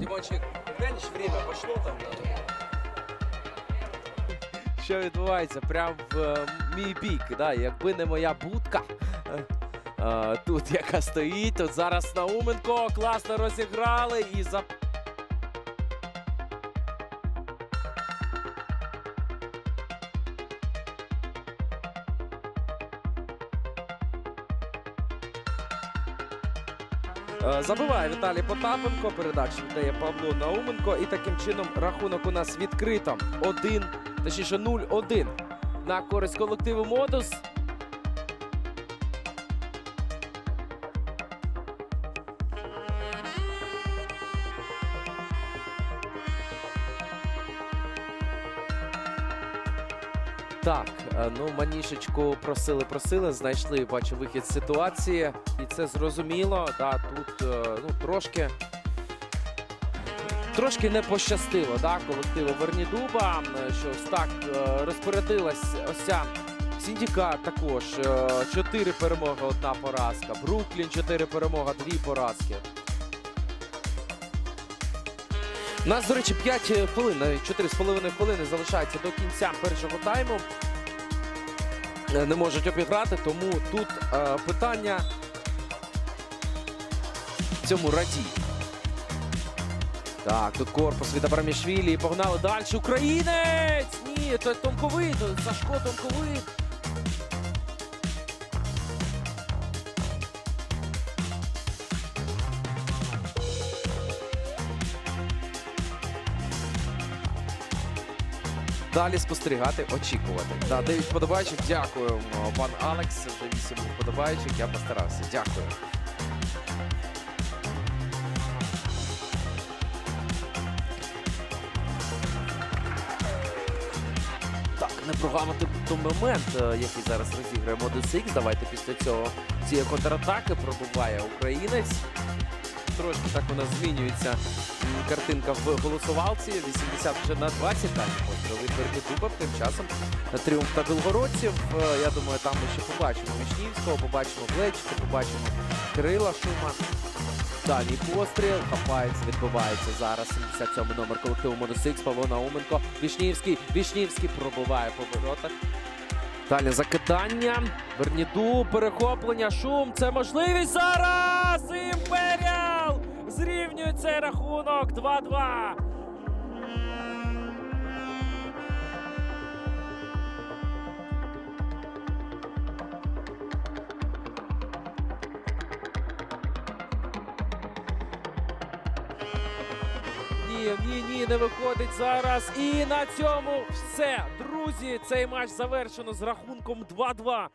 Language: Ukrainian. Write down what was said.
Димончик, глянеш, время пошло там. що відбувається Прям в е, мій бік. Якби не моя будка. е, е, Тут яка стоїть, тут зараз Науменко класно розіграли і за. Забиває Віталій Потапенко. Передачу віддає Павло Науменко. І таким чином рахунок у нас відкрито. 1, точніше 0-1 на користь колективу Модус. Так, е, ну манішечку просили, просили, знайшли, бачу, вихід з ситуації, це зрозуміло. Да, тут е, ну, трошки, трошки не пощастило да, колективу Вернідуба, е, що так е, розпорядилась ось ця Сіндікат також. е, Чотири перемоги, одна поразка. Бруклін чотири перемоги, дві поразки. У нас, до речі, 5 хвилин, навіть 4,5 хвилини залишається до кінця першого тайму. Е, Не можуть обіграти, тому тут е, питання цьому раді. Так, тут корпус від Абрамішвілі. Погнали далі. Українець! Ні, це Томковий, то Сашко Томковий. Далі спостерігати, очікувати. Да, 9 вподобайчик, дякую, пан Алекс. Вже 8 вподобайчик, я постарався. Дякую. Не прогамити той момент, е, який зараз розіграє Modus X. Давайте після цього цієї контратаки пробуває українець. Трошки так у нас змінюється картинка в голосувалці. 80 вже на 20 далі постріли Дуба. Тим часом тріумф та білгородців. Е, Я думаю, там ми ще побачимо Вічнівського, побачимо Плечка, побачимо Кирила Шума. Далі постріл, хапається, відбувається зараз 77 номер колективу Моносикс, Павло Науменко. Вішнівський, Вішнівський пробиває по воротах. Далі закидання. Верніду, перехоплення, шум. Це можливість зараз. Імперіал зрівнює цей рахунок 2-2. Ні, ні, ні, не виходить зараз. І на цьому все. Друзі, цей матч завершено з рахунком 2-2.